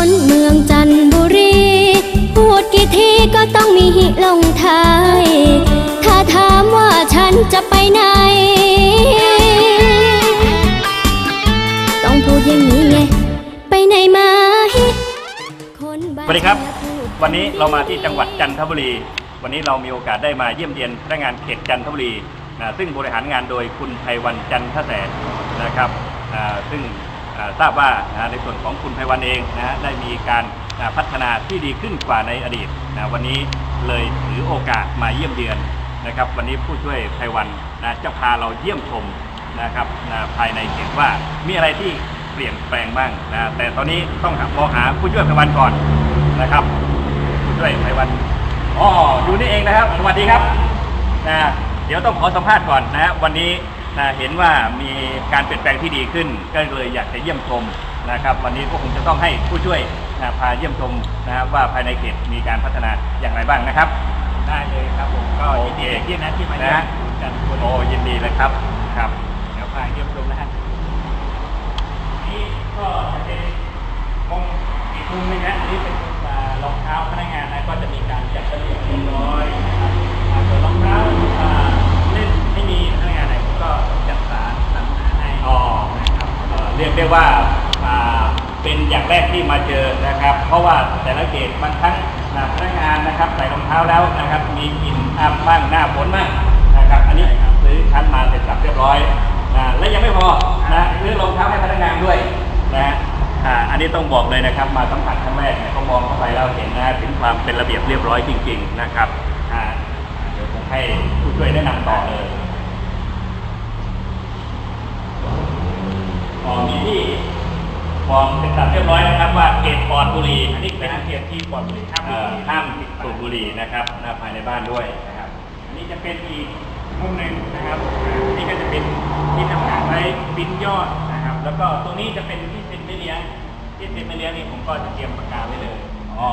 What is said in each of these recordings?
คนเมืองจันทบุรี พูดกี่ทีก็ต้องมีหิลงท้าย ถ้าถามว่าฉันจะไปไหน ต้องพูดอย่างนี้ไง ไปไหนมาฮิคนบ้านสวัสดีครับพูดวันนี้เรามาที่จังหวัดจันทบุรี วันนี้เรามีโอกาสได้มาเยี่ยมเยียนพนักงานเขตจันทบุรีนะซึ่งบริหารงานโดยคุณไพวันจันทแสนนะครับอ่าซึ่งอ่า ทราบว่าในส่วนของคุณไพวันเองนะได้มีการพัฒนาที่ดีขึ้นกว่าในอดีตนะวันนี้เลยถือโอกาสมาเยี่ยมเยือนนะครับ วันนี้ผู้ช่วยไพวันนะจะพาเราเยี่ยมชมนะครับนะภายในเขตว่ามีอะไรที่เปลี่ยนแปลงบ้างนะแต่ตอนนี้ต้องหามองหาผู้ช่วยไพวันก่อนนะครับ ผู้ช่วยไพวันอ๋ออยู่นี่เองนะครับ สวัสดีครับนะเดี๋ยวต้องขอสัมภาษณ์ก่อนนะฮะวันนี้ เห็นว่ามีการเปลี่ยนแปลงที่ดีขึ้น ก็เลยอยากจะเยี่ยมชมนะครับ วันนี้ก็คงจะต้องให้ผู้ช่วยนะพาเยี่ยมชมนะครับว่าภายในเขตมีการพัฒนาอย่างไรบ้างนะครับ ได้เลยครับผมก็ยินดีโอเคที่นะที่มาเยี่ยนะมจันทบุรีโอ้ยินดีเลยครับครับเดี๋ยวพาเยี่ยมชมนะฮะนี่ก็จะเป็นมุมอีกมุมหนึงนะอันนี้เป็นมุมอ่ารองเท้าพนักงานนะก็จะมีการจัดระเบียบเรียบร้อยนะครับอ่าส่วนรองเท้าอ่าเล่นไม่มีพนักงานไหนผมก็จัดสรรสรรหาให้ อ๋อ นะครับ เรียกได้ว่าเป็นอย่างแรกที่มาเจอนะครับ เพราะว่าแต่ละเกตบางครั้งพนักงานนะครับใส่รองเท้าแล้วนะครับ มีกลิ่นอับบ้างหน้าฝนบ้างนะครับ อันนี้ซื้อชั้นมาเสร็จสับเรียบร้อยนะและยังไม่พอนะซื้อรองเท้าให้พนักงานด้วยนะอันนี้ต้องบอกเลยนะครับ มาสัมผัสครั้งแรกเนี่ยก็มองเข้าไปแล้วเห็นนะถึงความเป็นระเบียบเรียบร้อยจริง ๆ นะครับเดี๋ยวผมให้ผู้ช่วยแนะนำต่อเลย อ๋อมีที่บอกเป็นสับเรียบร้อยนะครับว่าเขตปลอดบุหรี่อันนี้เป็นเขตที่ปลอดบุหรี่ห้ามเอ่อบุหรี่ห้ามสูบบุหรี่นะครับหน้าภายในบ้านด้วยนะครับอันนี้จะเป็นอีกมุมหนึ่งนะครับอ่าอันนี้ก็จะเป็นที่ทำงานไว้ปริ้นยอดนะครับ แล้วก็ตรงนี้จะเป็นที่เซ็นไม่เลี้ยงที่เซ็นไม่เลี้ยงนี่ผมก็จะเตรียมปากกาไว้เลยอ๋อ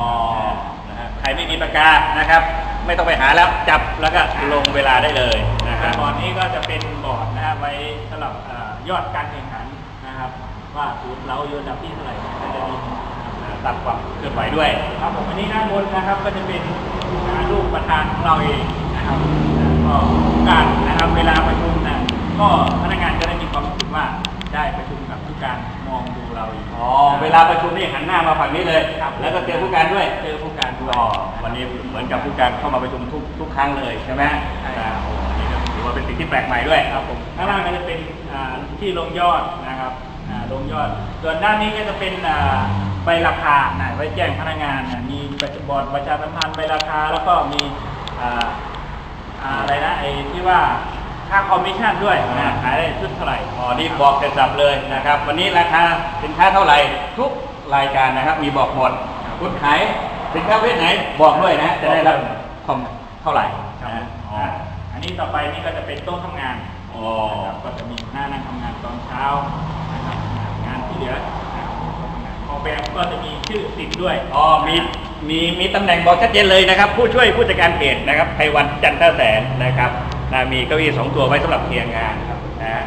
นะฮะใครไม่มีปากกานะครับ ไม่ต้องไปหาแล้วจับแล้วก็ลงเวลาได้เลยนะคแต่รับบอร์ดนี้ก็จะเป็นบอร์ดนะครับไว้สำหรับเอ่อยอดการแข่งขันนะครับ ว่าศูนย์เราอยู่อันดับที่เท่าไหร่ก็จะมีอ่าตัดความเคลื่อนไหวด้วยครับผมอันนี้ด้านบนนะครับก็จะเป็นอ่ารูปประธานของเราเองนะครับก็การนะครับเวลาประชุมนะก็พนักงานจะได้มีความรู้สึกว่าได้ประชุมกับผู้การมองดูเราอีกอ๋อเวลาประชุมนี่หันหน้ามาฝั่งนี้เลยครับแล้วก็เจอผู้การด้วยเจอผู้การด้วยอ๋อวันนี้เหมือนกับผู้การเข้ามาประชุมทุกทุกครั้งเลยใช่ไหมใช่ครับอ่าโอ้อันนี้ก็ถือว่าเป็นสิ่งที่แปลกใหม่ด้วยครับผมข้างล่างก็จะเป็นอ่าที่ลงยอดนะครับอ่า ลงยอด ส่วนด้านนี้ก็จะเป็นอ่าใบราคานะไว้แจ้งพนักงานนะมีประจบอร์ดประชาสัมพันธ์ใบราคา แล้วก็มีอ่าอ่าอะไรนะไอ้ที่ว่าค่าคอมมิชชั่นด้วยนะขายได้ชุดเท่าไหร่อ๋อนี่บอกเสร็จสับเลยนะครับ วันนี้ราคาสินค้าเท่าไหร่ทุกรายการนะครับ มีบอกหมดคุณขายสินค้าประเภทไหนบอกด้วยนะ จะได้รับคอมเท่าไหร่ครับนะอ๋ออ่าอันนี้ต่อไปนี่ก็จะเป็นโต๊ะทำงานอ๋อนะครับก็จะมีหน้านั่งทำงานตอนเช้านะครับงาน ที่เหลือนะครับโต๊ะทำงานออกแบบก็จะมีชื่อติดด้วยอ๋อมีมีมีตำแหน่งบอกชัดเจนเลยนะครับ ผู้ช่วยผู้จัดการเขตนะครับไพวันจันทแสนนะครับนะมีเก้าอี้สองตัวไว้สำหรับเคลียร์งานครับนะฮะ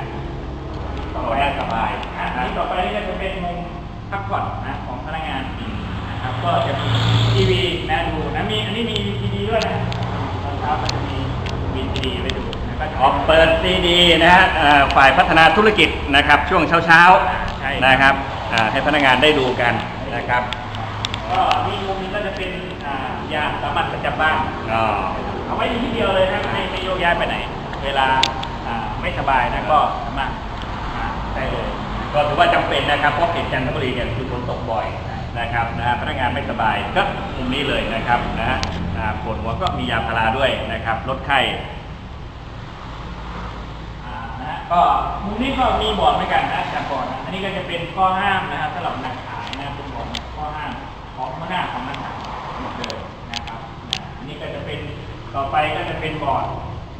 ต้องไว้ได้สบายอะนะอันนี้ต่อไปนี่ก็จะเป็นมุมพักผ่อนนะของพนักงานนะครับก็จะมีทีวีนะดูนะมีอันนี้มีทีวีด้วยนะตอนเช้าก็จะมีมีทีวีไว้ดูนะก็จะออกเปิดซีดีนะฮะเอ่อฝ่ายพัฒนาธุรกิจนะครับช่วงเช้า ใช่ๆนะครับอ่าให้พนักงานได้ดูกันนะครับก็มีมุมนี้ก็จะเป็นอ่ายาสามัญประจำบ้านอ๋อเอาไว้ที่เดียวเลยนะไม่ไม่โยกย้ายไปไหน เวลาอ่าไม่สบายนะก็สามารถมาได้เลยก็ถือว่าจำเป็นนะครับเพราะเขตจันทบุรีเนี่ยคือฝนตกบ่อยนะครับนะฮะพนักงานไม่สบายก็มุมนี้เลยนะครับนะฮะอ่าปวดหัวก็มียาพาราด้วยนะครับลดไข้อ่านะฮะ ก็มุมนี้ก็มีบอร์ดเหมือนกันนะจากบอร์ดนะอันนี้ก็จะเป็นข้อห้ามนะครับสำหรับนักขายนะเป็นบอร์ดข้อห้ามของหัวหน้าของนักขายหมดเลยนะครับนะอันนี้ก็จะเป็นต่อไปก็จะเป็นบอร์ด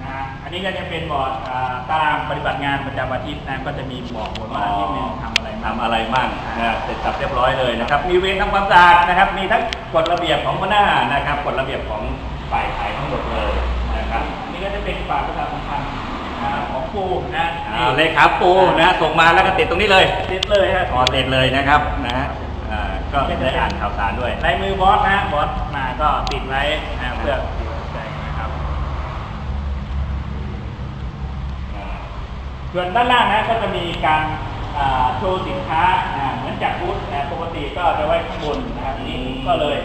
นะฮะอันนี้ก็จะเป็นบอร์ดอ่าตารางปฏิบัติงานประจำอาทิตย์นะก็จะมีบอกหมดว่าอาทิตย์หนึงทำอะไรบ้างทำอะไรบ้างนะเสร็จสับเรียบร้อยเลยนะครับ มีเวรทำความสะอาดนะครับ มีทั้งกฎระเบียบของหัวหน้านะครับกฎระเบียบของฝ่ายขายทั้งหมดเลยนะครับอันนี้ก็จะเป็นฝากประชาสัมพันธ์อ่าของ ปูนะอ่าเลขาปูนะส่งมาแล้วก็ติดตรงนี้เลยติดเลยฮะอ๋อติดเลยนะครับนะฮะอ่าก็ได้อ่านข่าวสารด้วยลายมือบอสนะบอสมาก็ติดไว้นะเพื่อใจนะครับส่วนด้านล่างนะก็จะมีการอ่าโชว์สินค้าอ่าเหมือนจากบูธนะปกติก็จะไว้ข้างบนนะครับทีนี้ผมก็เลย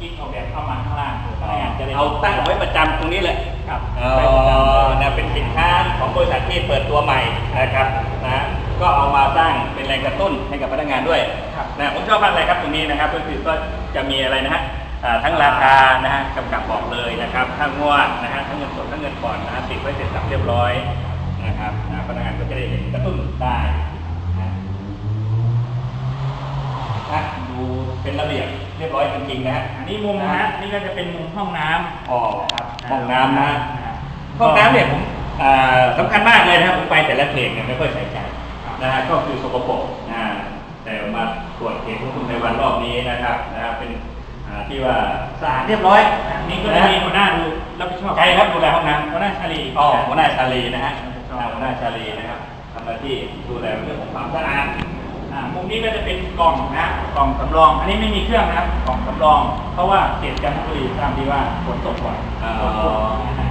คิดออกแบบเข้ามาข้างล่าง พนักงานจะได้เอาตั้งไว้ประจำตรงนี้เลยครับอ๋อไว้ประจำเลยนะเป็นสินค้าของบริษัทที่เปิดตัวใหม่นะครับนะก็เอามาสร้างเป็นแรงกระตุ้นให้กับพนักงานด้วยครับนะผมชอบมากเลยครับตรงนี้นะครับก็คือก็จะมีอะไรนะฮะอ่าทั้งราคานะฮะกำกับบอกเลยนะครับทั้งงวดนะฮะทั้งเงินสดทั้งเงินผ่อนนะฮะติดไว้เสร็จสับเรียบร้อยนะครับนะพนักงานก็จะได้เห็นกระตุ้นได้นะอะ ดูเป็นระเบียบเรียบร้อยจริงๆนะฮะอันนี้มุมนะนี่ก็จะเป็นมุมห้องน้ำอ๋อครับห้องน้ำนะฮห้องน้ำเนี่ยผมอ่าสำคัญมากเลยนะครับผมไปแต่ละเพลงเนี่ยไม่ค่อยใส่ใจนะฮะก็คือสกปรกนะแต่มาตรวจเหตุของคุณในวันรอบนี้นะครับนะครับเป็นอ่าที่ว่าสะอาดเรียบร้อยอันนี้ก็จะมีหัวหน้าดูรับผิดชอบใครครับดูแลห้องน้ำหัวหน้าชาลีอ๋อหัวหน้าชาลีนะฮะอ่าหัวหน้าชาลีนะครับทำหน้าที่ดูแลเรื่องของความสะอาดอ่า มุมนี้ก็จะเป็นกล่องนะกล่องสำรอง อันนี้ไม่มีเครื่องนะครับกล่องสำรอง เพราะว่าเขตจันทบุรีตามที่ว่าฝนตกบ่อยอ๋อฝนตกนะฮะ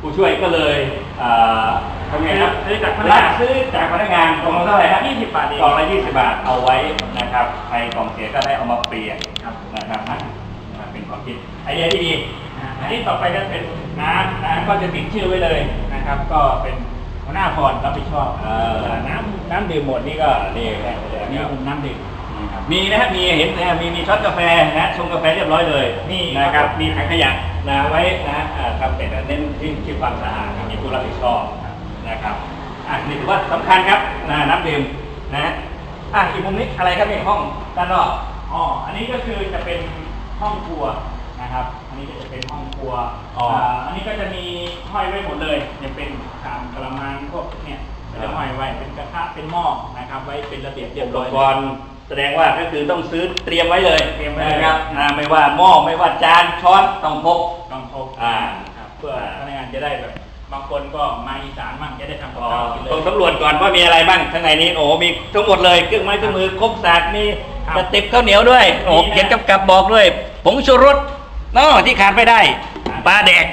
ผู้ช่วยก็เลยอ่าทำไงครับซื้อจากพนักรังานบซื้อจากพนักงานกล่องละเท่าไหร่ฮะ20บาทเองกล่องละ20บาทเอาไว้นะครับใครกล่องเสียก็ได้เอามาเปลี่ยนครับนะครับอะนะเป็นความคิดไอเดียที่ดีอ่าอันนี้ต่อไปก็เป็นน้ำน้ำก็จะติดชื่อไว้เลยนะครับ ก็เป็น หัวหน้าพรรับผิดชอบเออ น้ำน้ำดื่มหมดนี่ก็นี่แหละอันนี้มุมน้ำดื่ม มีนะฮะมีเห็นนะฮะมีมีช็อตกาแฟนะฮะชงกาแฟเรียบร้อยเลยนี่นะครับมีถังขยะนะไว้นะฮะอ่าทำเป็นเน้นที่ที่ความสะอาดมีผู้รับผิดชอบนะครับอะนี่ถือว่าสำคัญครับนะน้ำดื่มนะฮะอะอีกมุมนี้อะไรครับนี่ห้องด้านนอก อ๋อ อันนี้ก็คือจะเป็นห้องครัวนะครับ อันนี้ก็จะเป็นห้อง ครัวอ๋ออ่าอันนี้ก็จะมีห้อยไว้หมดเลยจะเป็นชามกระมังพวกเนี่ยก็จะห้อยไว้เป็นกระทะเป็นหม้อนะครับไว้เป็นระเบียบเรียบอุปร้อย กรณ์แสดงว่าก็คือต้องซื้อเตรียมไว้เลยเตรียมไว้เลย นะครับอ่าไม่ว่าหม้อไม่ว่าจานช้อนต้องพก ต้องพกอ่า ครับเพื่อพนักงานจะได้แบบบางคนก็มาอีสานมั่งจะได้ทำกับอ๋อข้าวกินเลย ต้องสำรวจก่อนว่ามีอะไรบ้างข้างในนี้โอ้มีทั้งหมดเลยเครื่องไม้เครื่องมือครบสากมีครับ กระติบข้าวเหนียวด้วยโอ้มีนะเขียนกำกับบอกด้วยผงชูรส เนาะที่ขาดไม่ได้ปลาแดก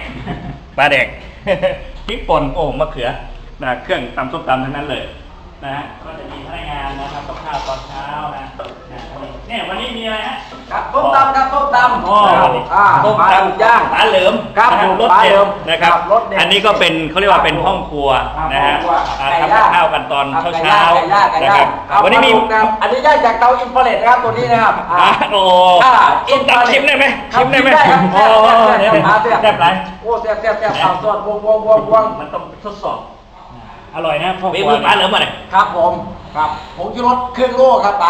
ปลาแดกพริกป่นโอ้มะเขือนะเครื่องตำส้มตำทั้งนั้นเลยนะฮะก็จะมีพนักงานนะครับกับข้าวตอนเช้านะนะ เนี่ยวันนี้มีอะไรฮะ ครับต้มตำครับต้มตำอ๋ออ่าต้มปลาตดุกย่างำปลาเหลิมครับนะฮะผมรสปลาเด็เหลิดมนะครับครับรสเด็ดอันนี้ก็เป็นเขาเรียกว่าเป็นครับห้องครัวครับนะฮะห้องครัวอ่าไก่ทำกับย่างข้าวกันตอนครับเช้าไก่เช้าย่างไก่ย่างไก่นะย่าครังบเอาวันนี้มีปลาดุกนะครับอันนี้ย่างจากเตาอินฟราเรดนะครับตัวนี้นะครับอะโอ้อ่าต้มตำชิมได้ไหมครับชิมได้ไหมครับโอ้แซ่บเดี๋ยวแซ่บแซ่บแซ่บไรโอ้แซ่บแซ่บแซ่บเอาส่วนวงวงวงวงมันต้องทดสอบอร่อยนะพ่อคมีรัวมือปลาเหลิมมาเลยครับผมครับผงชูรสครึ่งโลครับป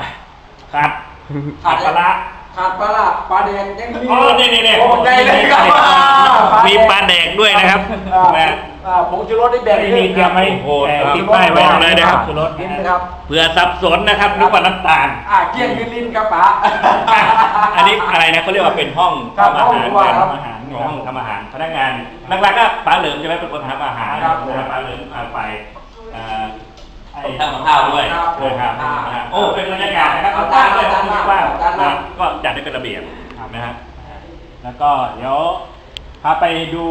ะครับขาดปลาร้าขาดปลาร้าปลาแดงยังมีอ๋อนี่นี่นี่โอ้ใจเลยครับมีปลาแดกด้วยนะครับอ่านะอ่าผงชูรสนี่แบ่งไม่มีเตรียมไว้โอ้โหแต่ครับติดป้ายไว้บอกเลยนะครับชูรสกินนะนะครับเผื่อสับสนนะครับนึกว่าน้ำตาลอ่าเกี้ยงยืนลิ้นครับป๋าอะอันนี้อะไรนะเขาเรียกว่าเป็นห้องครับทำอาหารห้องครัวครับทำอาหารห้องทำอาหารพนักงานหลักๆก็ปลาเหลิมใช่ไหมเป็นคนทำอาหารครับนะปลาเหลิมเอาไป เอ่อไอ้ทำกับข้าวด้วยครับนะครับอ่าโอ้เป็นบรรยากาศนะครับเอาจานเลยจานมากว้างจานมานะก็จัดให้เป็นระเบียบนะฮะแล้วก็เดี๋ยวพาไปดู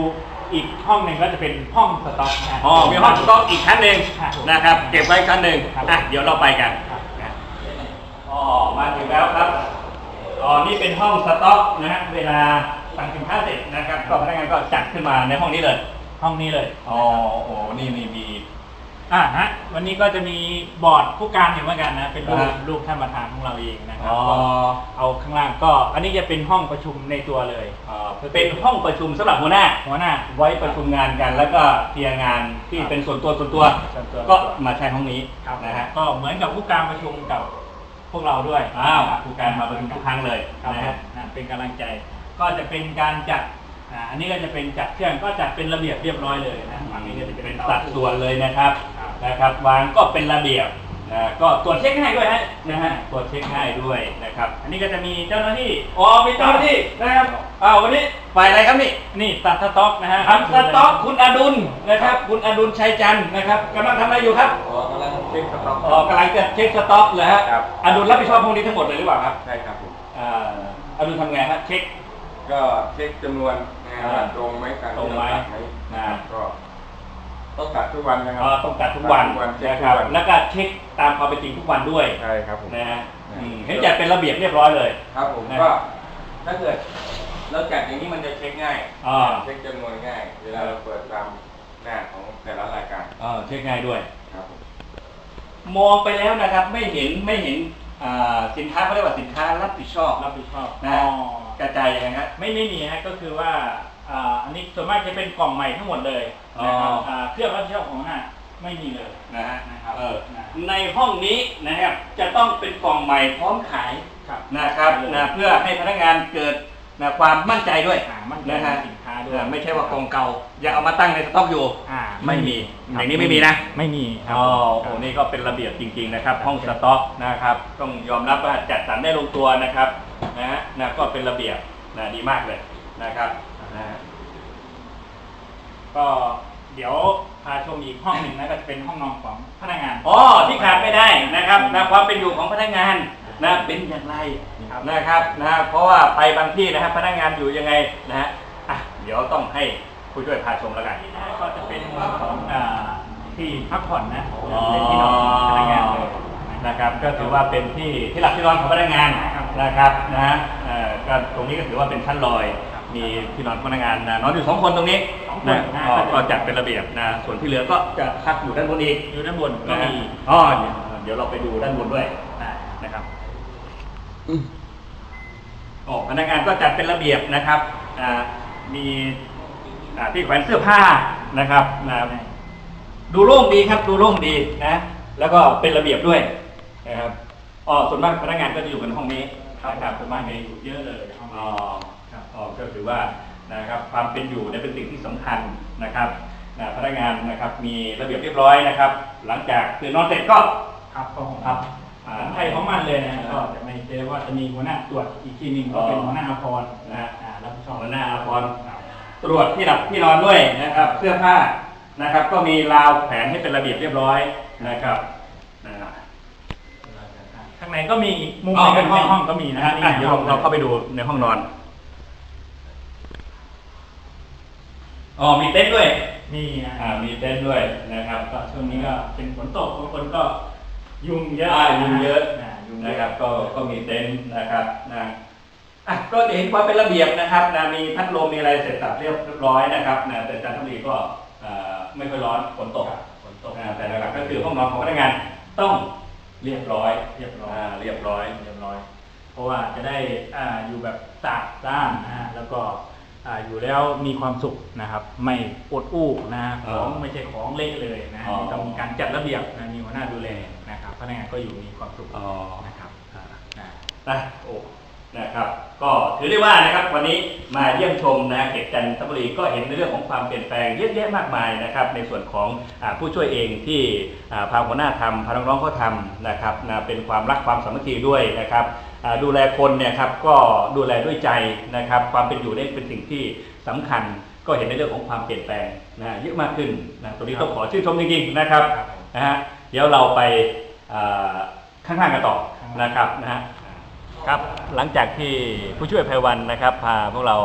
อีกห้องหนึ่งก็จะเป็นห้องสต็อกนะอ๋อมีห้องสต๊อกอีกชั้นหนึ่งครับนะครับ เก็บไว้ชั้นหนึ่งครับ อะเดี๋ยวเราไปกัน ครับนะอ๋อมาถึงแล้วครับ อ๋อ นี่เป็นห้องสต๊อกนะฮะ เวลาสั่งสินค้าเสร็จนะครับ ก็พนักงานก็จัดขึ้นมาในห้องนี้เลย ห้องนี้เลย อ๋อ โอ้ นี่นี่มี อ่าฮะวันนี้ก็จะมีบอร์ดผู้การอยู่เหมือนกันนะ เป็นรูปอ่า รูปท่านประธานของเราเองนะครัอ๋อก็เอาข้างล่างก็ อันนี้จะเป็นห้องประชุมในตัวเลยเอ่อเป็นห้องประชุมสำหรับหัวหน้า หัวหน้าไว้ประชุมงานกัน แล้วก็เคลียร์งานที่ครับเป็นส่วนตัวส่วนตัว ส่วนตัว ก็มาใช้ห้องนี้ครับนะฮะก็เหมือนกับผู้การประชุมกับพวกเราด้วยอ้าวครับผู้การมาประชุมทุกครั้งเลยครับนะฮะนะเป็นกำลังใจ ก็จะเป็นการจัด อ่าอันนี้ก็จะเป็นจัดเครื่องก็จัดเป็นระเบียบเรียบร้อยเลยนะฝั่งนี้ก็จะเป็เป็นนสัดส่วนเลยนะครับครับนะครับ วางก็เป็นระเบียบนะก็ตรวจเช็คให้ด้วยฮะนะฮะตรวจเช็คให้ด้วยนะครับ อันนี้ก็จะมีเจ้าหน้าที่อ๋อมีเจ้าหน้าที่นะครับอ้าววันนี้ฝ่ายอะไรครับนี่นี่ตัดสต็อกนะฮะทำสต๊อกคุณอดุลนะครับ คุณอดุลชัยจันทร์นะครับกำลังทำอะไรอยู่ครับอ๋อกำลังเช็คสต็อกอ๋อกำลังจะเช็คสต็อกเลยฮะครับอดุลรับผิดชอบพวกนี้ทั้งหมดเลยหรือเปล่าครับใช่ครับผมอ่าอดุลทำไงฮะเช็ค ก็เช็คจำนวนงานอ่าตรงไหมการตรงไหมตัดไหมอ่าก็ต้องตัดทุกวันนะครัอ๋อต้องตัดทุกวันทุกวันเช็คนะทุครับกวันแล้วก็เช็คตามความเป็นจริงทุกวันด้วยใช่ครับผมนะฮะอืมเห็นจัดเป็นระเบียบเรียบร้อยเลย ครับผมนะก็ถ้าเกิดเราจัดอย่างนี้มันจะเช็คง่ายอ่าเช็คจำนวนง่าย เวลาเราเปิดตามหน้าของแต่ละรายการเออเช็คง่ายด้วยครับผมมองไปแล้วนะครับไม่เห็นไม่เห็นอ่าสินค้าเขาเรียกว่าสินค้ารับผิดชอบรับผิดชอบนะอ๋อก ระจายยังไงฮะไม่ไม่มีฮะก็คือว่าอ่าอันนี้ส่วนมากจะเป็นกล่องใหม่ทั้งหมดเลยนะครับอ๋ออ่าเครื่องรับผิดชอบของห้าไม่มีเลยนะฮะนะครับเออนะในห้องนี้นะครับจะต้องเป็นกล่องใหม่พร้อมขายครับนะครับนะเพื่อให้พนักงานเกิด นะความมั่นใจด้วยอ่ามั่นใจนะฮะในสินค้าด้วยเออไม่ใช่ว่ากล่องเก่าอย่าเอามาตั้งในสต็อกอยู่ อ่าไม่มีครับอย่างนี้ไม่มีนะ ไม่มีครับอ๋อคโอ้รับนี่ก็เป็นระเบียบจริงๆนะครับห้องสต็อกนะครับต้องยอมรับว่าจัดสรรได้ลงตัวนะครับนะฮะนะก็เป็นระเบียบนะดีมากเลยนะครับนะฮะก็เดี๋ยวพาชมอีกห้องหนึ่งนะก็จะเป็นห้องนอนของพนักงาน อ๋อที่ขาดไม่ได้นะครับนะความเป็นอยู่ของพนักงาน นะเป็นอย่างไรครับนะครับนะเพราะว่าไปบางที่นะครับพนักงานอยู่ยังไงนะฮะอะเดี๋ยวต้องให้ผู้ช่วยพาชมแล้วกันก็จะเป็นของอ่าที่พักผ่อนนะอ๋อเป็นที่นอนของพนักงานเลยนะครับก็ถือว่าเป็นที่ที่หลับที่นอนของพนักงานนะครับนะฮะเอ่อก็ตรงนี้ก็ถือว่าเป็นชั้นลอยมีที่นอนพนักงานนะนอนอยู่สองคนตรงนี้สองคนนะนะก็ก็จัดเป็นระเบียบนะส่วนที่เหลือก็จะพักอยู่ด้านบนอีกอยู่ด้านบนก็นะฮะมีอ๋อเดี๋ยวเดี๋ยวเราไปดูด้านบนด้วยอ่านะครับ โอ้พนักงานก็จัดเป็นระเบียบนะครับอ่ามีอ่าที่แขวนเสื้อผ้านะครับนะดูโล่งดีครับดูโล่งดีนะแล้วก็เป็นระเบียบด้วยนะครับอ๋อส่วนมากพนักงานก็จะอยู่กันห้องนี้นะครับส่วนมากจะอยู่เยอะเลยห้องอ๋นี้อครับอ๋อก็ถือว่านะครับความเป็นอยู่เนี่ยเป็นสิ่งที่สำคัญนะครับนะพนักงานนะครับมีระเบียบเรียบร้อยนะครับ หลังจากตื่นนอนเสร็จก็ครับก็ของครับข องไทยของมันเลยนะก็จะไม่เจอว่าจะมีหัวหน้าตรวจอีกทีหนึ่งก็เป็นหัวหน้าอาพรนะฮะอ่ารับผิดชอบหัวหน้าอาพรตรวจที่หลับที่นอนด้วยนะครับเสื้อผ้านะครับ ก็มีราวแผนให้เป็นระเบียบเรียบร้อยนะครับนะข้างในก็มีอีกมุมอ๋อหเป็นห้องห้องก็มีนะอะนี่อะเดี๋ยวเราเราเข้าไปดูในห้องนอนอ๋อมีเต็นท์ด้วย มีอ่ามีเต็นท์ด้วยนะครับก็ช่วงนี้ก็เป็นฝนตกบางคนก็ ยุงเยอะอ่ายุงเยอะายุงเยนะอะครับก็ก็มีเต็นท์นะครับนะอะก็จะเห็นความเป็นระเบียบนะครับนะมีพัดลมมีอะไรเสร็จสับเรียบร้อยนะครับนะแต่จันทบุรีก็เอ่อไม่ค่อยร้อนฝนตกฝนตกอ่าแต่หลักๆก็คือห้องนอนของพนักงานต้องเรียบร้อยเรียบร้อยาเรียบร้อย เรียบร้อย เพราะว่าจะได้อ่าอยู่แบบสะอาดซ่านนะฮะแล้วก็ อ่าอยู่แล้วมีความสุขนะครับ ไม่อดอู้นะฮะอ๋ขอองไม่ใช่ของเละเลยนะฮะอ๋อต้องมีการจัดระเบียบนะมีหัวหน้าดูแลนะครับพนักงานก็อยู่มีความสุขอ๋อนะครับอ่าอ่านะโอ้นะครับ ก็ถือได้ว่านะครับวันนี้มาเยี่ยมชมนะเขตจันทบุรีก็เห็นในเรื่องของความเปลี่ยนแปลงเยอะแยะมากมายนะครับ ในส่วนของอาผู้ช่วยเองที่อ่าพาหัวหน้าทำพาน้องๆเขาทำนะครับนะเป็นความรักความสามัคคีด้วยนะครับอ่า ดูแลคนเนี่ยครับก็ดูแลด้วยใจนะครับ ความเป็นอยู่เนี่ยเป็นสิ่งที่สำคัญก็เห็นในเรื่องของความเปลี่ยนแปลงนะเยอะมากขึ้นนะตรงนี้ต้องขอชื่นชมจริงๆนะครับครับผมนะฮะเดี๋ยวเราไปอ่าข้างๆกันต่อนะครับนะฮะครับหลังจากที่ผู้ช่วยไพวันนะครับ พาพวกเรา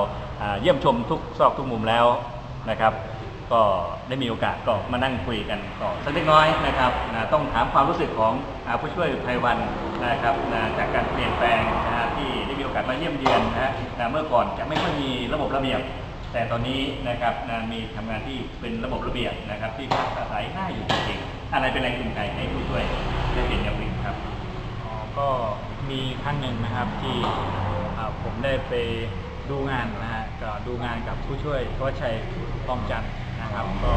อ่าเยี่ยมชมทุกซอกทุกมุมแล้วนะครับ ก็ได้มีโอกาสก็มานั่งคุยกันก่อนสักเล็กน้อยนะครับนะต้องถามความรู้สึกของผู้ช่วยไพวันนะครับนะจากการเปลี่ยนแปลงนะที่ได้มีโอกาสมาเยี่ยมเยียนนะนะเมื่อก่อนจะไม่ค่อยมีระบบระเบียบ แต่ตอนนี้นะครับนะมีทำงานที่เป็นระบบระเบียบนะครับ ที่พักอาศัยง่ายอยู่จริงๆอะไรเป็นแรงจูงใจให้ผู้ช่วยได้เปลี่ยนอย่างนี้ครับอ๋อก็มีครั้งหนึ่งนะครับที่ผมได้ไปดูงานนะฮะก็ดูงานกับผู้ช่วยทวัชชัยทองจันทร์ นะครับ ก็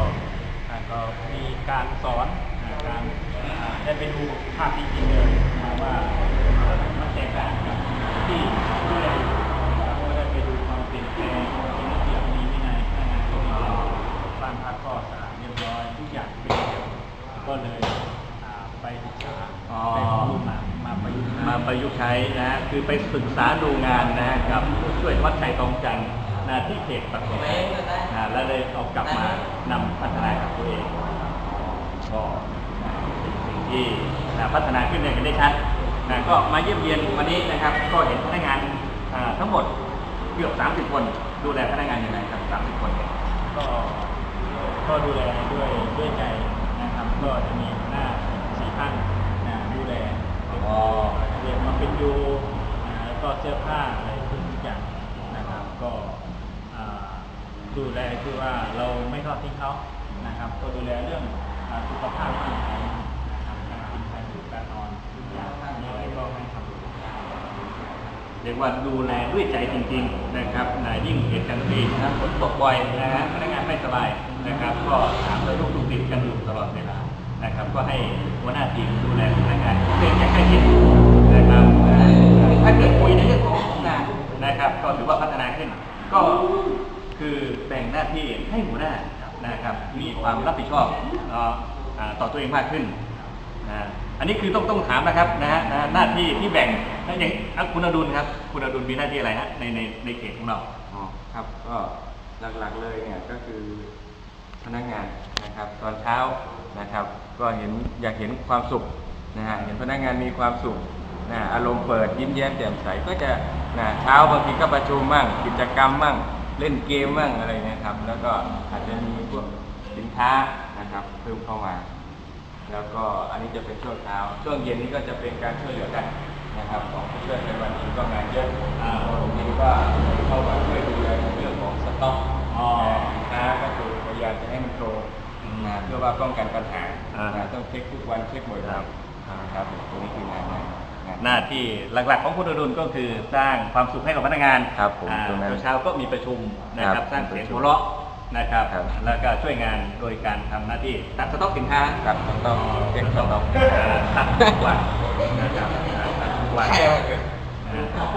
ท่านก็มีการสอนการได้ไปดูภาพจริงๆเลยนะว่ามันแตกต่างกับที่ผู้ใดนะครับก็ได้ไปดูความเปลี่ยนแปลงมีระเบียบมีวินัยพนักงานก็มีระเบียบบ้านพักก็สะอาดเรียบร้อยทุกอย่างเป็นระเบียบก็เลยไปศึกษาไปข้อมูมามาประยุกต์มาประยุกต์ใช้นะคือไปศึกษาดูงานนะกับผู้ช่วยวัดชัยทองจันทร์นะที่เขตปากเกร็ดนะแล้วเลยเอากลับมานำพัฒนากับตัวเองก็เป็นสิ่งที่ ที่อ่า พัฒนาขึ้นเนี่ยเห็นได้ชัดนะก็มาเยี่ยมเยียนวันนี้นะครับ ก็เห็นพนักงานอ่าทั้งหมดเกือบ 30 คน ดูแลพนักงานยังไงครับ 30 คนเนี่ยก็ก็ดูแลด้วยด้วยใจนะครับ ก็จะมีหัวหน้าสี่ท่านนะดูแลอ๋อเรียนมาเป็นยูนะแล้วก็เสื้อผ้าอะไรทุกอย่างนะครับ ก็อ่าดูแลคือว่าเราไม่ทอดทิ้งเขานะครับ ก็ดูแลเรื่องอ่าสุขภาพร่างกายนะครับการกินการอยู่การนอนทุกอย่างมีอะไรก็ให้ทำ เรียกว่าดูแลด้วยใจจริงๆนะครับนะยิ่งเหตุการณ์ที่นะฝนตกบ่อยนะฮะพนักงานไม่สบายนะครับ ก็ถามแล้วลูกลูกติดกันอยู่ตลอดเวลานะครับ ก็ให้หัวหน้าทีมดูแลพนักงานเป็นอย่างใกล้ชิดนะครับถ้าเกิดคุยในเรื่องของงานนะครับ ก็ถือว่าพัฒนาขึ้น ก็คือแบ่งหน้าที่ให้หัวหน้านะครับ มีความรับผิดชอบต่อตัวเองมากขึ้นนะ อันนี้คือต้องต้องถามนะครับนะฮะนะหน้าที่ที่แบ่งนะอย่างอะคุณอดุลครับ คุณอดุลมีหน้าที่อะไรฮะในในในเขตของเรา อ๋อครับก็หลักๆเลยเนี่ยก็คือพนักงานนะครับ ตอนเช้านะครับ ก็เห็นอยากเห็นความสุขนะฮะเห็นพนักงานมีความสุขนะอารมณ์เปิดยิ้มแย้มแจ่มใสก็จะนะเช้าบางทีก็ประชุมบ้างกิจกรรมบ้างเล่นเกมบ้างอะไรนะครับ แล้วก็อาจจะมีพวกสินค้านะครับเพิ่มเข้ามา แล้วก็อันนี้จะเป็นช่วงเช้า ช่วงเย็นนี้ก็จะเป็นการช่วยเหลือกันนะครับของผู้ช่วยในวันนี้ก็งานเยอะอ่าผมเองก็เข้ามาช่วยดูแลในเรื่องของสต็อกอ๋อสินค้าก็คือพยายามจะให้มันโตอืมนะเพื่อว่าป้องกันปัญหาอ่านะต้องเช็คทุกวันเช็คบ่อยครับๆนะครับผมตรงนี้คืองานงานงานหน้าที่หลักๆของคุณอดุลก็คือสร้างความสุขให้กับพนักงานครับผมอ่าตรงนั้นเช้าๆก็มีประชุมนะคครัรับบสร้างเสียงมีประชุมหัวเราะ นะครับครับ แล้วก็ช่วยงานโดยการทำหน้าที่ตัดสต็อกสินค้าครับต้องต้องเช็คสต็อกตัดทุกวันนะครับตัดทุกวัน ใช่ครับนะครับ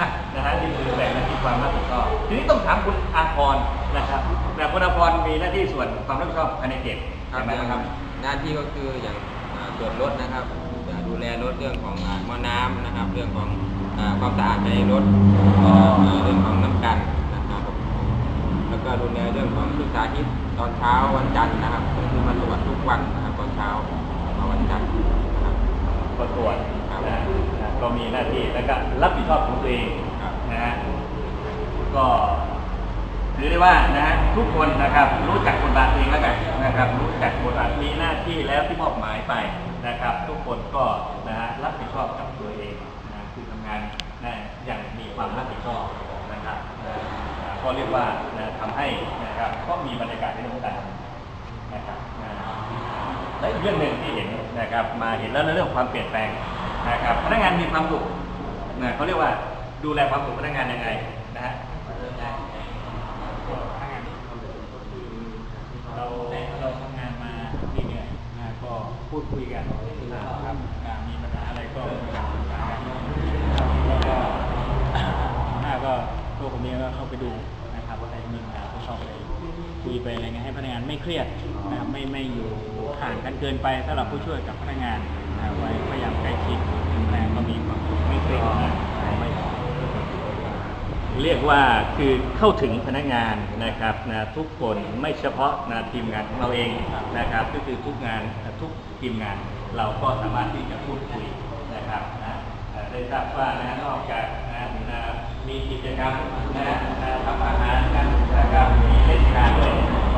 อะนะฮะนี่คือแบ่งหน้าที่ความรับผิดชอบทีนี้ต้องถามคุณอาพรนะครับแบบคุณอาพรมีหน้าที่ส่วนความรับผิดชอบภายในเขตครับใช่ไหมครับหน้าที่ก็คืออย่างอ่าตรวจรถนะครับอ่าดูแลรถเรื่องของอ่าหม้อน้ำนะครับ เรื่องของอ่าความสะอาดภายในรถอ๋ออ่าเรื่องของน้ำกันนะครับแล้ว ก็ดูแลเรื่องของศึกษาทิตตอนเช้าวันจันทร์นะครับก็คือมาตรวจทุกวันนะครับตอนเช้ามาวันจันทร์นะครับก็ตรวจครับนะนะก็มีหน้าที่แล้วก็รับผิดชอบของตัวเองครับนะฮะก็ถือได้ว่านะฮะทุกคนนะครับรู้จักบทบาทตัวเองแล้วกันนะครับรู้จักบทบาทมีหน้าที่แล้วที่มอบหมายไปนะครับ ทุกคนก็นะฮะรับผิดชอบกับตัวเองนะคือทำงานนะอย่างมีความรับผิดชอบนะครับนะอ่า ก็เรียกว่านะทำให้นะครับก็มีบรรยากาศในเรื่องของการทำงานนะครับนะและอีกเรื่องหนึ่งที่เห็นนะครับ มาเห็นแล้วในเรื่องของความเปลี่ยนแปลงนะครับพนักงานมีความสุขนะเขาเรียกว่าดูแลความสุขพนักงานยังไงนะฮะก็ทำงานที่เราก็คือเราเราทำงานมาเหนื่อยๆนะก็พูดคุยกันนะครับอ่ามีปัญหาอะไรก็มีการปรึกษากันแล้วก็หน้าก็ตัวผมเองก็เข้าไปดู นะครับว่าใครมีปัญหาก็เข้าไปคุยไปอะไรเงี้ยให้พนักงานไม่เครียดนะครับไม่ไม่อยู่ห่างกันเกินไปสำหรับผู้ช่วยกับพนักงานนะไว้พยายามใกล้ชิดพนักงก็มีความไม่เครียดนะไม่เรียกว่าคือเข้าถึงพนักงานนะครับนะทุกคนไม่เฉพาะนะทีมงานของเราเองนะครับ ก็คือทุกงานทุกทีมงานเราก็สามารถที่จะพูดคุยนะครับนะได้ทราบว่านะนอกจาก มีกิจกรรมนะนะทำอาหารกันนะครับมีเล่นกีฬาด้วย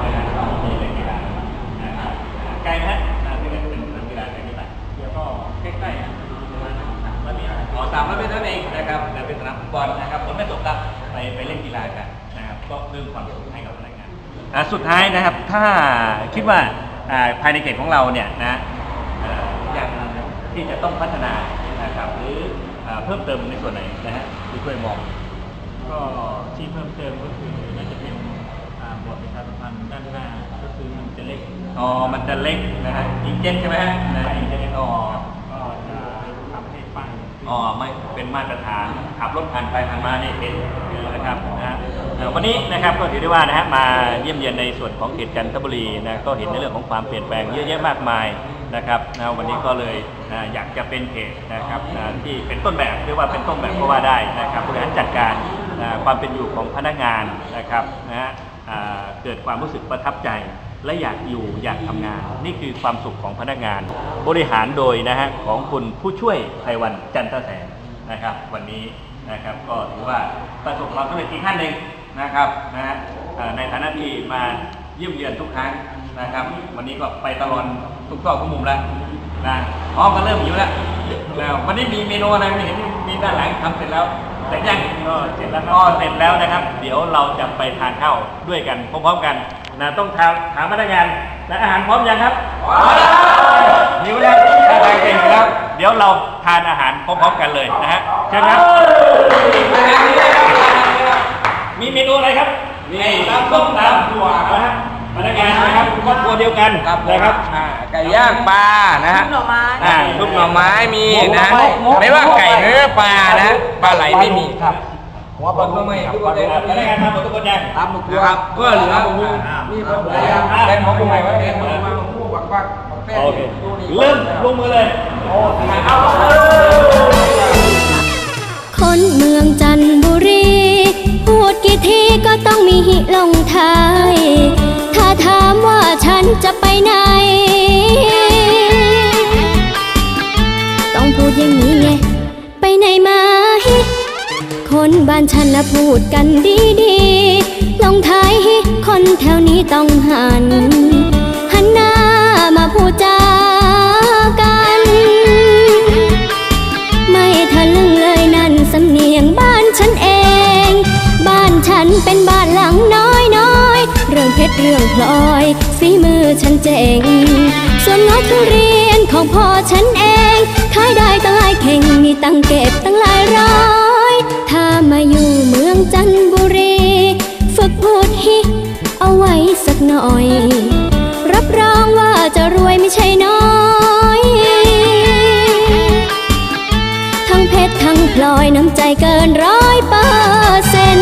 นะครับก็มีเล่นกีฬานะครับไกลไหมนะที่นั่นเป็นสนามกีฬาไกลที่ไหนเดี๋ยวก็ใกล้ๆนะประมาณสามร้อยเมตรอ๋อสามร้อยเมตรนั่นเองนะครับแต่เป็นสนามฟุตบอลนะครับผมไม่ตกครับไปไปเล่นกีฬากันนะครับก็เพิ่มความสุขให้กับพนักงานอ่าสุดท้ายนะครับถ้าคิดว่าภายในเขตของเราเนี่ยนะยังที่จะต้องพัฒนานะครับหรือเพิ่มเติมในส่วนไหนนะฮะที่ช่วยมองก็ที่เพิ่มเติมก็คือน่าจะเป็นอ่าบทประชาสัมพันธ์ด้านหน้าก็คือมันจะเล็กอ๋อมันจะเล็กนะฮะอิงเจ็ตใช่ไหมฮะนะอิงเจ็ตอ๋อก็จะทำให้ปั้นอ๋อไม่เป็นมาตรฐานขับรถผ่านไปผ่านมาเนี่ยเห็นนะครับนะฮะเอ่อวันนี้นะครับก็ถือได้ว่านะฮะมาเยี่ยมเยียนในส่วนของเขตจันทบุรีนะก็เห็นในเรื่องของความเปลี่ยนแปลงเยอะแยะมากมาย นะครับนะวันนี้ก็เลยนะอยากจะเป็นเขตนะครับนะที่เป็นต้นแบบเรียกว่าเป็นต้นแบบก็ว่าได้นะครับบริหารจัดการนะความเป็นอยู่ของพนักงานนะครับนะฮะเกิดความรู้สึกประทับใจและอยากอยู่อยากทำงาน นี่คือความสุขของพนักงาน บริหารโดยนะฮะของคุณผู้ช่วยไพวันจันทแสนนะครับ วันนี้นะครับก็ถือว่าประสบความสำเร็จอีกขั้นหนึ่งนะครับนะฮะในฐานะที่มาเยี่ยมเยือนทุกครั้งนะครับ วันนี้ก็ไปตลอด ทุกซอกทุกมุมแล้วนะพร้อมกันเริ่มอยู่แล้วแล้ววันนี้มีเมนูอะไรไม่เห็นมีด้านหลังทำเสร็จแล้วแต่ยังก็เสร็จแล้วคก็รับเสร็จแล้วนะครับ เดี๋ยวเราจะไปทานข้าวด้วยกันพร้อมๆกันนะต้องถามถามพนักงานและอาหารพร้อมยังครับหิวแล้วถ้าทางเก่งอยู่แล้วเดี๋ยวเราทานอาหารพร้อมๆกันเลยนะฮะเชิญครับมีเมนูอะไรครับมีตำต้มตำถั่วนะฮะ พนักงานนะครับครอบครัวเดียวกันนะครับ อ่าไก่ย่างปลานะฮะหน่อไม้ อ่าลูกหน่อไม้มีนะไม่ว่าไก่เนื้อปลานะปลาไหลไม่มีครับหัวปลาทำไมทุกคนเลยพนักงานทำหมดทุกคนยังตามบุกนะครับก็เหลือมีคนพยายามแรงของตรงไหนวะแรงของมาคู่บักบักบักแป้งโอเคเริ่มลงมือเลยคนเมืองจันทบุรี พูดกี่ทีก็ต้องมีหิลงท้าย ถามว่าฉันจะไปไหน ต้องพูดอย่างนี้ไง ไปไหนมาฮิคนบ้านฉันนะพูดกันดีดีๆลงท้ายฮิคนแถวนี้ต้องหัน หันหน้ามาพูดจา เรื่องพลอยฝีมือฉันเจ๋ง ส่วนงอทุเรียนของพ่อฉันเอง ขายได้ตั้งหลายเข่งมีตังเก็บตั้งหลายร้อย ถ้ามาอยู่เมืองจันทบุรี ฝึกพูดฮิเอาไว้สักหน่อย รับรองว่าจะรวยไม่ใช่น้อยทั้งเพชรทั้งพลอยน้ำใจเกินร้อยไปอร์เซ็น